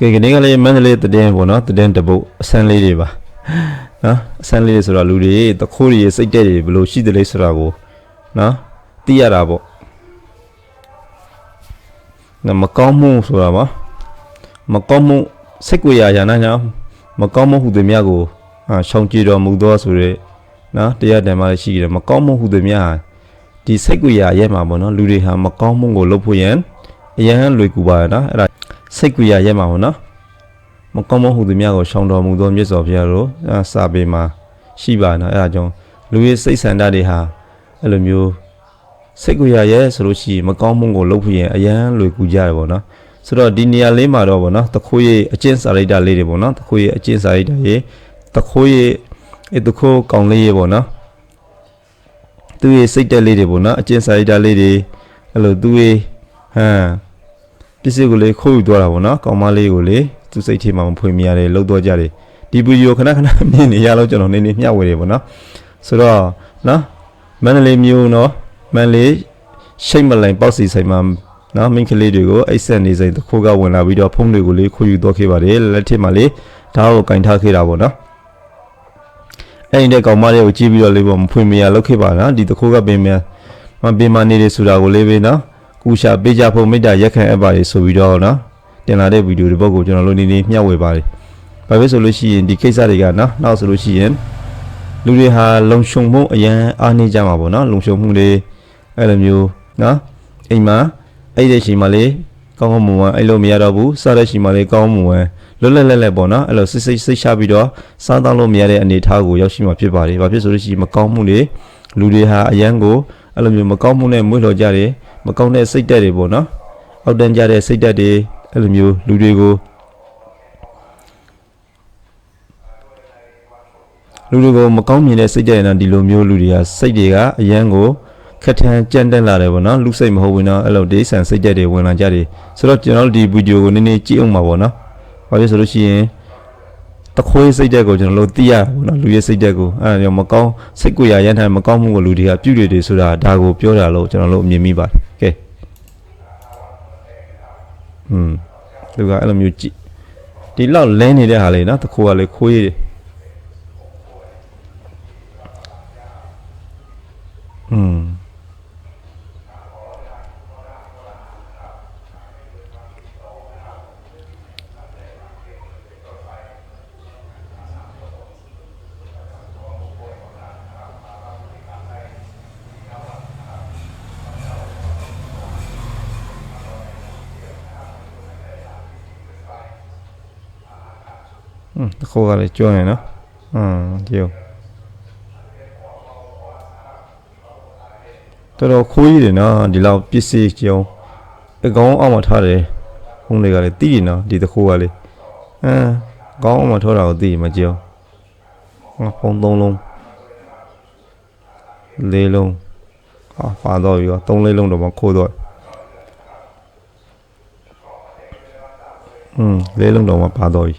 ကဲကနေ့ကလေးမန္တလေးတည်င်းပေါ့နော်တည်င်းတပုတ်အဆန်းလေးတွေပါနော်အဆန်းလေးတွေဆိုတော့လူတွေတခိုးတွေစိတ်တက်တွေဘယ်လိုရှိတယ်လဲဆိုတာကိုနော်သိရတာပေါ့နော်မကောင်းမှုဆိုတာပါမကောင်းမှုစိတ်ကိုယ်ရာရာနာညာမကောင်းမှုဟူသည်များကိုအာရှောင်ကြည်တော်မူသောဆိုရဲနော်တရားတန်မှလည်းရှိကြတယ်မကောင်းမှုဟူသည်များဟာဒီစိတ်ကိုယ်ရာရဲ့မှာပေါ့နော်လူတွေဟာမကောင်းမှုကိုလုပ်ဖို့ရန်အရန်လွယ်ကူပါရနော်အဲ့ဒါ စိတ်ကိုယ်ရာရဲ့မှာပေါ့နော်မကောင်းမဟုတ်သူများကိုရှောင်တော်မူသောမြတ်စွာဘုရားတို့အာစာပေမှာရှိပါနော်အဲဒါကြောင့်လူရဲ့စိတ်ဆန္ဒတွေဟာအဲ့လိုမျိုးစိတ်ကိုရရဲဆိုလို့ရှိရင်မကောင်းမှုကိုလုပ်ဖို့ရင်အရန်လွယ်ကူကြတယ်ပေါ့နော်ဆိုတော့ဒီနေရာလေးမှာတော့ပေါ့နော်တခိုးရဲ့အကျင့်စာရိတ္တလေးတွေပေါ့နော်တခိုးရဲ့အကျင့်စာရိတ္တရဲ့တခိုးရဲ့အဲတခိုးကောင်းလေးရဲ့ပေါ့နော်သူရဲ့စိတ်တက်လေးတွေပေါ့နော်အကျင့်စာရိတ္တလေးတွေအဲ့လိုသူရဲ့ဟမ် ပစ္စည်းကိုလေခိုးယူသွားတာပေါ့နော်ကောင်းမလေးကိုလေသူစိတ်ထဲမှာမဖွင့်မြရတယ်လှုပ်တော့ကြတယ်ဒီဗီဒီယိုခဏခဏမြင်နေရလို့ကျွန်တော်နေနေမျှဝေတယ်ပေါ့နော်ဆိုတော့နော်မန္တလေးမျိုးနော်မန္တလေးရှိတ်မလိုင်ပေါ့စီဆိုင်မှာနော်မိန်းကလေးတွေကိုအိတ်ဆက်နေစိန်တစ်ခုကဝင်လာပြီးတော့ဖုန်းတွေကိုလေခိုးယူတော့ခဲ့ပါတယ်လက်ထက်မှာလေဒါကိုကင်ထားခဲ့တာပေါ့နော်အဲ့ဒီတဲ့ကောင်မလေးကိုကြည့်ပြီးတော့လေးပေါ့မဖွင့်မရလောက်ခဲ့ပါနော်ဒီတစ်ခုကပင်မြန်မပင်မနေတယ်ဆိုတာကိုလေးပဲနော် ကူရှာပေးကြဖို့မေတ္တာရက်ခံအပ်ပါတယ်ဆိုပြီးတော့နော်တင်လာတဲ့ဗီဒီယိုဒီဘက်ကိုကျွန်တော်တို့နေနေမျှဝေပါတယ်။ဘာဖြစ်ဆိုလို့ရှိရင်ဒီကိစ္စတွေကနော်နောက်ဆိုလို့ရှိရင်လူတွေဟာလုံခြုံမှုအရန်အားနေကြမှာပေါ့နော်လုံခြုံမှုတွေအဲ့လိုမျိုးနော်အိမ်မှာအဲ့ဒီချိန်မှာလေကောင်းကောင်းမွန်မွန်အဲ့လိုမရတော့ဘူးစားတဲ့ချိန်မှာလေကောင်းကောင်းမွန်မွန်လွတ်လပ်လပ်လပ်ပေါ့နော်အဲ့လိုစိတ်စိတ်စိတ်ချပြီးတော့စားတောင်းလို့မရတဲ့အနေအထားကိုရောက်ရှိမှာဖြစ်ပါတယ်။ဘာဖြစ်ဆိုလို့ရှိရင်မကောင်းမှုတွေလူတွေဟာအရန်ကို အဲ့လိုမျိုးမကောင်းမှုနဲ့မွေးလော်ကြတယ်မကောင်းတဲ့စိတ်တက်တွေပေါ့နော်အောက်တန်းကြတဲ့စိတ်တက်တွေအဲ့လိုမျိုးလူတွေကိုလူတွေကိုမကောင်းမြင်တဲ့စိတ်တဲ့နော်ဒီလိုမျိုးလူတွေကစိတ်တွေကအရန်ကိုခက်ထန်ကြမ်းတက်လာတယ်ပေါ့နော်လူစိတ်မဟုတ်ဘူးနော်အဲ့လိုဒေးဆန်စိတ်တဲ့တွေဝင်လာကြတယ်ဆိုတော့ကျွန်တော်တို့ဒီဗီဒီယိုကိုနည်းနည်းကြည့်အောင်ပါပေါ့နော်ဘာဖြစ်ဆိုလို့ရှိရင် တခွေးစိတ်တဲ့ကိုကျွန်တော်တို့သိရဘူးနော်လူရဲ့စိတ်တဲ့ကိုအဲ့ဒါကြောင့်မကောင်းစိတ်ကိုရရန်ထိုင်မကောင်းမှုကိုလူတွေကပြုတွေတွေဆိုတာဒါကိုပြောတာလို့ကျွန်တော်တို့အမြင်မိပါတယ်ကဲဟွန်းသူကအဲ့လိုမျိုးကြည့်ဒီလောက်လဲနေတဲ့ဟာလေးနော်တခွေးကလေခွေးတွေอืม อืมတခိုးကလေကျွမ်းနေနော်อืมကြည့်ဦးတော်တော်ခိုးရည်တယ်နော်ဒီလောက်ပစ္စည်းကြုံအကောင်အောက်မှာထားတယ်ဖုန်းတွေကလေတီးနေနော်ဒီတခိုးကလေအမ်ကောင်းအောင်မထောတာကိုတီးမကြည့်အောင်ငါဖုန်းသုံးလုံးလေးလုံးဟာပါတော့ပြီရောသုံးလေးလုံးတော့မခိုးတော့อืมလေးလုံးတော့မပါတော့ပြီ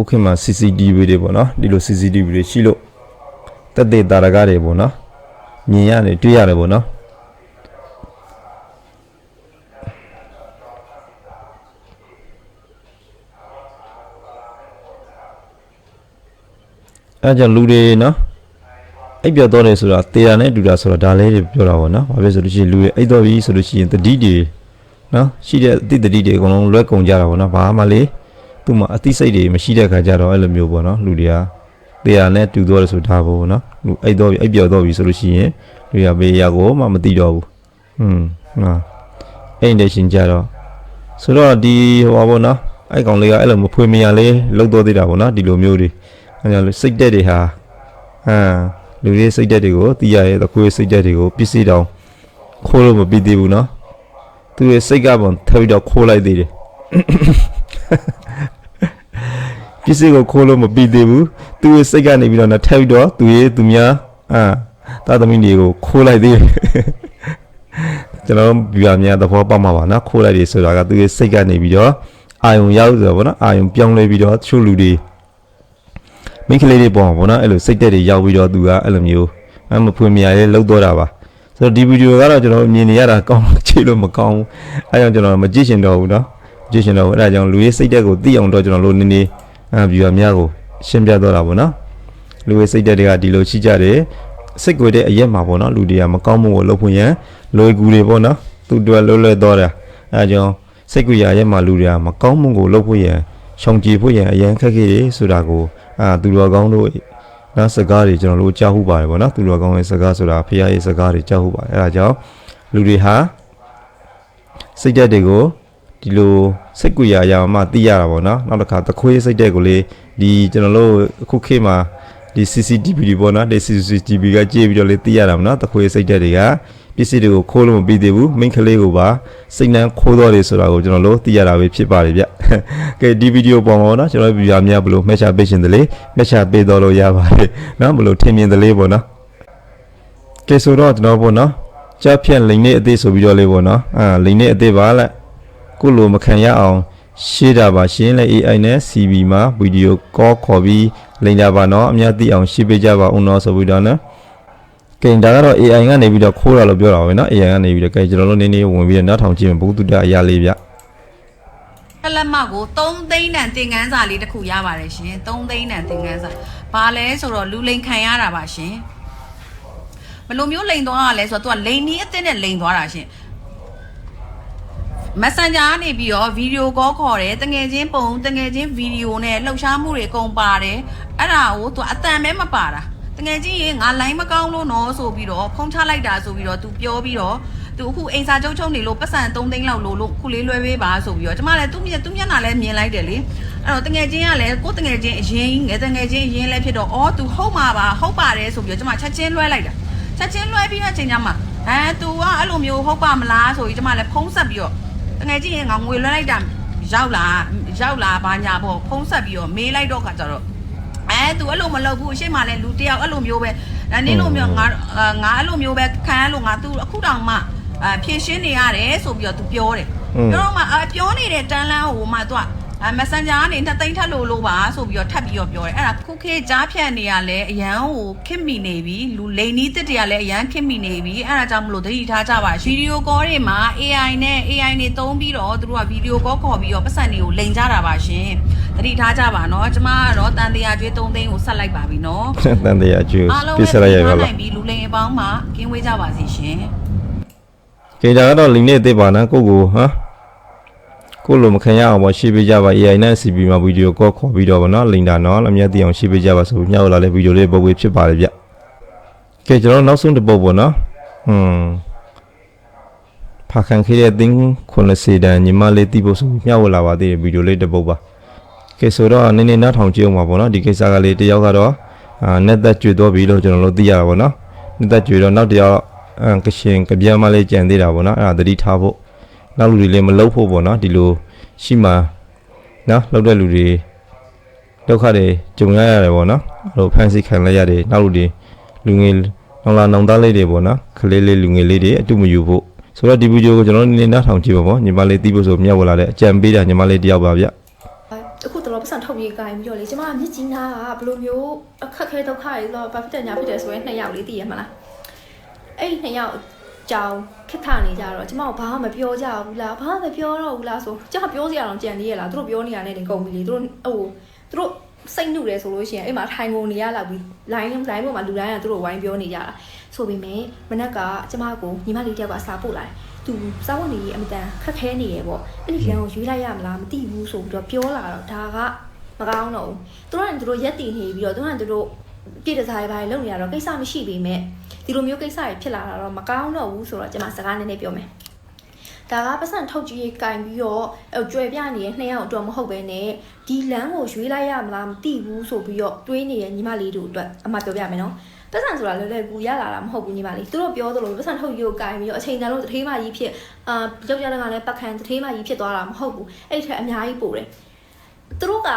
ခုခေတ်မှာ CCTV တွေပေါ့နော်ဒီလို CCTV တွေရှိလို့တက်တဲ့တာရကားတွေပေါ့နော်မြင်ရတယ်တွေ့ရတယ်ပေါ့နော်အဲကြောင့်လူတွေနော်အိပ်ပျော်တော့တယ်ဆိုတာတေတာနဲ့တူတာဆိုတော့ဒါလေးတွေပြောတာပေါ့နော်ဘာဖြစ်ဆိုလို့ရှိရင်လူတွေအိပ်တော့ပြီဆိုလို့ရှိရင်တတိတွေနော်ရှိတဲ့အတိတ်တတိတွေအကုန်လုံးလွဲကုန်ကြတာပေါ့နော်ဘာမှလေ သူ့မှာအသိစိတ်တွေမရှိတဲ့ခါကျတော့အဲ့လိုမျိုးပေါ့နော်လူတွေကတရားနဲ့တူတော့တယ်ဆိုဒါပေါ့နော်လူအိတ်တော့အိတ်ပြော်တော့ပြီဆိုလို့ရှိရင်လူရဘေးရကိုမှမသိတော့ဘူးอืมဟာအဲ့ဒီရှင်ကြတော့ဆိုတော့ဒီဟိုပါပေါ့နော်အဲ့ကောင်လေးကအဲ့လိုမဖွေမရလေးလှုပ်တော့သေးတာပေါ့နော်ဒီလိုမျိုးတွေအဲ့ကြောင့်စိတ်တက်တွေဟာဟမ်လူတွေစိတ်တက်တွေကိုတီးရရဲ့တခွေးစိတ်တက်တွေကိုပစ္စည်းတောင်ခိုးလို့မပြီးသေးဘူးနော်သူရဲ့စိတ်ကပုံထပ်ပြီးတော့ခိုးလိုက်သေးတယ် ပစ္စည်းကိုခိုးလို့မပြီးသေးဘူးသူရဲ့စိတ်ကနေပြီးတော့နောက်ထပ်ပြီးတော့သူရဲ့သူများအာတာသမီးတွေကိုခိုးလိုက်သေးတယ်ကျွန်တော်တို့ပြာများသဘောပေါက်မှာပါနော်ခိုးလိုက်တယ်ဆိုတာကသူရဲ့စိတ်ကနေပြီးတော့အာယုံရောက်ဆိုတော့ဗောနော်အာယုံပြောင်းလဲပြီးတော့တချို့လူတွေမမိန်းကလေးတွေပေါ့ဗောနော်အဲ့လိုစိတ်တက်တွေရောက်ပြီးတော့သူကအဲ့လိုမျိုးအမဖွင့်မြရလေးလှုပ်တော့တာပါဆိုတော့ဒီဗီဒီယိုကတော့ကျွန်တော်မြင်နေရတာကောင်းကြည့်လို့မကောင်းဘူးအဲကြောင့်ကျွန်တော်မကြည့်ရှင်တော့ဘူးနော်မကြည့်ရှင်တော့ဘူးအဲဒါကြောင့်လူရေးစိတ်တက်ကိုသိအောင်တော့ကျွန်တော်တို့နည်းနည်း အဲဗီဒီယိုများကိုရှင်းပြတော့တာပေါ့နော်လူရေးစိတ်တက်တွေကဒီလိုရှိကြတယ်စိတ်ကိုယ်တဲ့အရက်မှာပေါ့နော်လူတွေကမကောင်းမှုကိုလုပ်ဖို့ရန်လွယ်ကူတွေပေါ့နော်သူတို့လွယ်လွယ်တော့တာအဲကြောင့်စိတ်ကိုယ်ရရက်မှာလူတွေကမကောင်းမှုကိုလုပ်ဖို့ရန်ရှောင်ကြဉ်ဖို့ရန်အရန်ခက်ခဲတယ်ဆိုတာကိုအာသူတော်ကောင်းတို့နော်စကားတွေကျွန်တော်တို့ကြားဟုတ်ပါတယ်ဗောနော်သူတော်ကောင်းရဲ့စကားဆိုတာဖခင်ရဲ့စကားတွေကြားဟုတ်ပါတယ်အဲဒါကြောင့်လူတွေဟာစိတ်ဓာတ်တွေကို ဒီလိုစိတ်ကူရရမှသိရတာဗောနော်နောက်တစ်ခါသခွေးစိတ်ဓာတ်ကိုလေဒီကျွန်တော်တို့အခုခေတ်မှာဒီ CCTV တွေပေါ့နော်ဒီ CCTV ကကြည့်ပြီးတော့လေသိရတာဗောနော်သခွေးစိတ်ဓာတ်တွေကပစ္စည်းတွေကိုခိုးလို့မပြီးသေးဘူးမိန်းကလေးကိုပါစိတ်နှမ်းခိုးတော့တယ်ဆိုတာကိုကျွန်တော်တို့သိရတာပဲဖြစ်ပါတယ်ဗျကဲဒီဗီဒီယိုပေါ်မှာနော်ကျွန်တော်ဗီဒီယိုများဘလို့မှတ်ချပေးရှင်တယ်လေမှတ်ချပေးတော့လို့ရပါတယ်နော်ဘလို့ထင်မြင်တယ်လေပေါ့နော်ကဲဆိုတော့ကျွန်တော်ပေါ့နော်ကြားဖြန့်လိန်နေအသေးဆိုပြီးတော့လေးပေါ့နော်အာလိန်နေအသေးပါလ က်ကိုလိုမခံရအောင်ရှေ့တာပါရှင်းလေ AI နဲ့ CV မှာဗီဒီယိုကောခေါ်ပြီးလိန်တာပါနော်အများသိအောင်ရှင်းပေးကြပါဦးနော်ဆိုပြီးတော့နော် ကင်ဒါကတော့ AI ကနေပြီးတော့ခိုးတာလို့ပြောတာပဲเนาะ AI ကနေပြီးတော့ကဲကျွန်တော်တို့နည်းနည်းဝင်ပြီးတော့နောက်ထောင်ကြည့်မယ်ဘုသူတ္တအရာလေးဗျ ကလမကို3သိန်းတန်သင်ကန်းစာလေးတစ်ခုရပါတယ်ရှင်3သိန်းတန်သင်ကန်းစာဘာလဲဆိုတော့လူလိန်ခံရတာပါရှင်ဘယ်လိုမျိုးလိန်သွားရလဲဆိုတော့ तू ကလိန်နီးအစ်စ်နဲ့လိန်သွားတာရှင် Messenger ကနေပြီးတော့ video call ခေါ်တယ်တငယ်ချင်းပုံတငယ်ချင်း video နဲ့လှုပ်ရှားမှုတွေအကုန်ပါတယ်အဲ့ဒါကိုသူအတန်ပဲမပါတာတငယ်ချင်းရေငါ line မကောင်းလို့နော်ဆိုပြီးတော့ဖုံးချလိုက်တာဆိုပြီးတော့သူပြောပြီးတော့သူအခုအိမ်စာချုပ်ချုပ်နေလို့ပတ်စံ3သိန်းလောက်လို့လို့ခုလေးလွှဲပေးပါဆိုပြီးတော့ကျမလည်းသူ့မျက်သူ့မျက်နှာလည်းမြင်လိုက်တယ်လေအဲ့တော့တငယ်ချင်းကလည်းကိုတငယ်ချင်းအရင်ငယ်တငယ်ချင်းအရင်လည်းဖြစ်တော့အော် तू ဟုတ်မှာပါဟုတ်ပါတယ်ဆိုပြီးတော့ကျမချက်ချင်းလွှဲလိုက်တာချက်ချင်းလွှဲပြီးတဲ့အချိန်ကျမှအဲ तू ကအဲ့လိုမျိုးဟုတ်ပါမလားဆိုပြီးကျမလည်းဖုံးဆက်ပြီးတော့ တကယ်ကြီးရင်ငါငွေလွှဲလိုက်တာရောက်လာရောက်လာဘာညာပေါ့ဖုံးဆက်ပြီးတော့မေးလိုက်တော့ခါကျတော့အဲသူအဲ့လိုမလုပ်ဘူးရှေ့မှာလည်းလူတယောက်အဲ့လိုမျိုးပဲဒါနင်းလိုမျိုးငါငါအဲ့လိုမျိုးပဲခံရလို့ငါသူအခုတောင်မှအဖြည့်ရှင်းနေရတယ်ဆိုပြီးတော့သူပြောတယ်ပြောတော့မှပြောနေတဲ့တန်လန်းဟိုမှသူက အဲ Messenger ကနေနှစ်သိန်းထပ်လို့လို့ပါဆိုပြီးတော့ထပ်ပြီးတော့ပြောတယ်အဲ့ဒါခုခေတ်ကြားဖြန့်နေရလဲအရန်ဟိုခင့်မိနေပြီလူလိန်နီးတစ်တရလဲအရန်ခင့်မိနေပြီအဲ့ဒါကြောင့်မလို့သတိထားကြပါဗီဒီယိုကောတွေမှာ AI နဲ့ AI တွေသုံးပြီးတော့သူတို့ကဗီဒီယိုကောခေါ်ပြီးတော့ပတ်စံတွေကိုလိန်ကြတာပါရှင်သတိထားကြပါနော်ကျမကတော့တန်တရာကျွေး၃သိန်းကိုဆက်လိုက်ပါပြီနော်တန်တရာကျွေးပြစ်ဆက်လိုက်ရပါလားလူလိန်အပေါင်းမှာကင်းဝေးကြပါစီရှင်ကြေကြတော့လိန်နဲ့သိပါနော်ကိုကိုဟာ ကိုလိုမခံရအောင်ပေါ့ရှင်းပေးကြပါ AI နဲ့ CP မှာဗီဒီယိုကောခေါ်ပြီးတော့ဗောနော်လိန်တာနော်အများသိအောင်ရှင်းပေးကြပါဆိုပြီးမြောက်လာတဲ့ဗီဒီယိုလေးပုံပေးဖြစ်ပါတယ်ဗျကဲကျွန်တော်နောက်ဆုံးတစ်ပုတ်ပေါ့နော်ဟွန်းဖာခံခဲ့တဲ့သင်း90တန်ညီမလေးတီးဖို့ဆိုပြီးမြောက်လာပါသေးတယ်ဗီဒီယိုလေးတစ်ပုတ်ပါကဲဆိုတော့နည်းနည်းနောက်ထောင်ကြည့်အောင်ပါဗောနော်ဒီကိစ္စကလေးတယောက်ကတော့အာနဲ့သက်ကျွေတော့ပြီလို့ကျွန်တော်တို့သိရတာဗောနော်နဲ့သက်ကျွေတော့နောက်တယောက်အမ်ကရှင်ကပြန်မလေးကြံသေးတာဗောနော်အဲ့ဒါသတိထားဖို့ နောက်လူတွေလည်းမလုပ်ဖို့ဗောနော်ဒီလိုရှိမှနော်လောက်တဲ့လူတွေဒုက္ခတွေကြုံရရတယ်ဗောနော်အဲ့လိုဖန်ဆီးခံလိုက်ရတယ်နောက်လူတွေလူငယ်နောင်လာနောင်သားလေးတွေဗောနော်ခလေးလေးလူငယ်လေးတွေအတူမယူဖို့ဆိုတော့ဒီဗီဒီယိုကိုကျွန်တော်တို့နည်းနည်းနောက်ထောင်ကြည့်ပါဗောညီမလေးတီးဖို့ဆိုမြောက်လာတဲ့အကြံပေးတာညီမလေးတယောက်ပါဗျအခုတော့ပတ်စံထုတ်ပြေးကိုင်းပြီးတော့လေကျမကမြစ်ကြီးနားကဘယ်လိုမျိုးအခက်ခဲဒုက္ခတွေတော့ဘာဖြစ်တယ်ညာဖြစ်တယ်ဆိုရင်နှစ်ယောက်လေးတည်ရမလားအဲ့ဒီနှစ်ယောက် ကြောင်ခက်ခနေကြတော့ကျမကဘာမှမပြောကြဘူးလားဘာမှမပြောတော့ဘူးလားဆိုကျမပြောစရာတော့ကြံသေးရလားသူတို့ပြောနေရတဲ့နေကုန်ပြီလေသူတို့ဟိုသူတို့စိတ်နှုတ်တယ်ဆိုလို့ရှိရင်အဲ့မှာထိုင်ကုန်နေရလောက်ပြီး line line ပေါ်မှာလူတိုင်းကသူတို့ဝိုင်းပြောနေကြတာဆိုပေမဲ့မနက်ကကျမကိုညီမလေးတယောက်ကစာပို့လာတယ်သူစာဝန်ကြီးအမတန်ခက်ခဲနေရပေါ့အဲ့ဒီလမ်းကိုရွေးလိုက်ရမလားမသိဘူးဆိုပြီးတော့ပြောလာတော့ဒါကမကောင်းတော့ဘူးသူတို့ကသူတို့ရက်တည်နေပြီးတော့သူတို့ကသူတို့ ပြည်တစားတွေဘာတွေလုပ်နေရတော့ကိစ္စမရှိပေမဲ့ဒီလိုမျိုးကိစ္စတွေဖြစ်လာတာတော့မကောင်းတော့ဘူးဆိုတော့ကျွန်မစကားနည်းနည်းပြောမယ်ဒါကပတ်စံထုတ်ကြီးကင်ပြီးတော့အဲကြွယ်ပြနေတဲ့နှစ်ယောက်အတွက်မဟုတ်ပဲနဲ့ဒီလမ်းကိုရွေးလိုက်ရမလားမသိဘူးဆိုပြီးတော့တွေးနေတဲ့ညီမလေးတို့အတွက်အမှပြောပြမယ်နော်ပတ်စံဆိုတာလွယ်လွယ်ကူရလာတာမဟုတ်ဘူးညီမလေးသူတို့ပြောသလိုပတ်စံထုတ်ကြီးကိုကင်ပြီးတော့အချိန်တန်လို့တထေးမကြီးဖြစ်အာကြောက်ကြတဲ့ကလည်းပတ်ခံတထေးမကြီးဖြစ်သွားတာမဟုတ်ဘူးအဲ့ဒီထက်အများကြီးပိုတယ်သူတို့က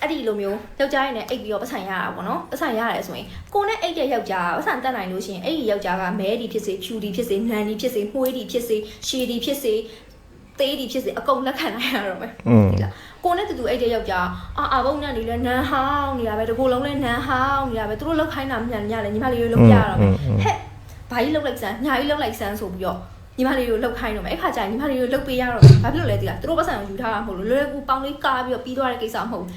အဲ့ဒီလိုမျိုးယောက်ျားရည်နဲ့အိတ်ပြီးတော့ပတ်ဆိုင်ရတာပေါ့နော်ပတ်ဆိုင်ရတယ်ဆိုရင်ကိုနဲ့အိတ်တဲ့ယောက်ျားပတ်ဆိုင်တက်နိုင်လို့ရှိရင်အဲ့ဒီယောက်ျားကမဲဒီဖြစ်စေဖြူဒီဖြစ်စေနန်ဒီဖြစ်စေမှွေးဒီဖြစ်စေရှည်ဒီဖြစ်စေသေးဒီဖြစ်စေအကုန်လက်ခံနိုင်ရတော့မယ်อืมဒီလားဟကိုနဲ့တူတူအဲ့တဲ့ယောက်ျားအာအာဘုံနဲ့နေလဲနန်းဟောင်းနေတာပဲတကူလုံးလဲနန်းဟောင်းနေတာပဲသူတို့လောက်ခိုင်းတာမြန်ညလဲညီမလေးတို့လောက်ပြရတော့မယ်ဟဲ့ဘာကြီးလောက်လိုက်စမ်းညာကြီးလောက်လိုက်စမ်းဆိုပြီးတော့ညီမလေးတို့လောက်ခိုင်းတော့မယ်အဲ့ခါကျရင်ညီမလေးတို့လောက်ပေးရတော့ဘာဖြစ်လို့လဲဒီကသူတို့ပတ်စံကိုယူထားတာမဟုတ်လို့လွယ်ကူပေါင်းလေးကားပြီးတော့ပြီးသွားတဲ့ကိစ္စမဟုတ်ဘူး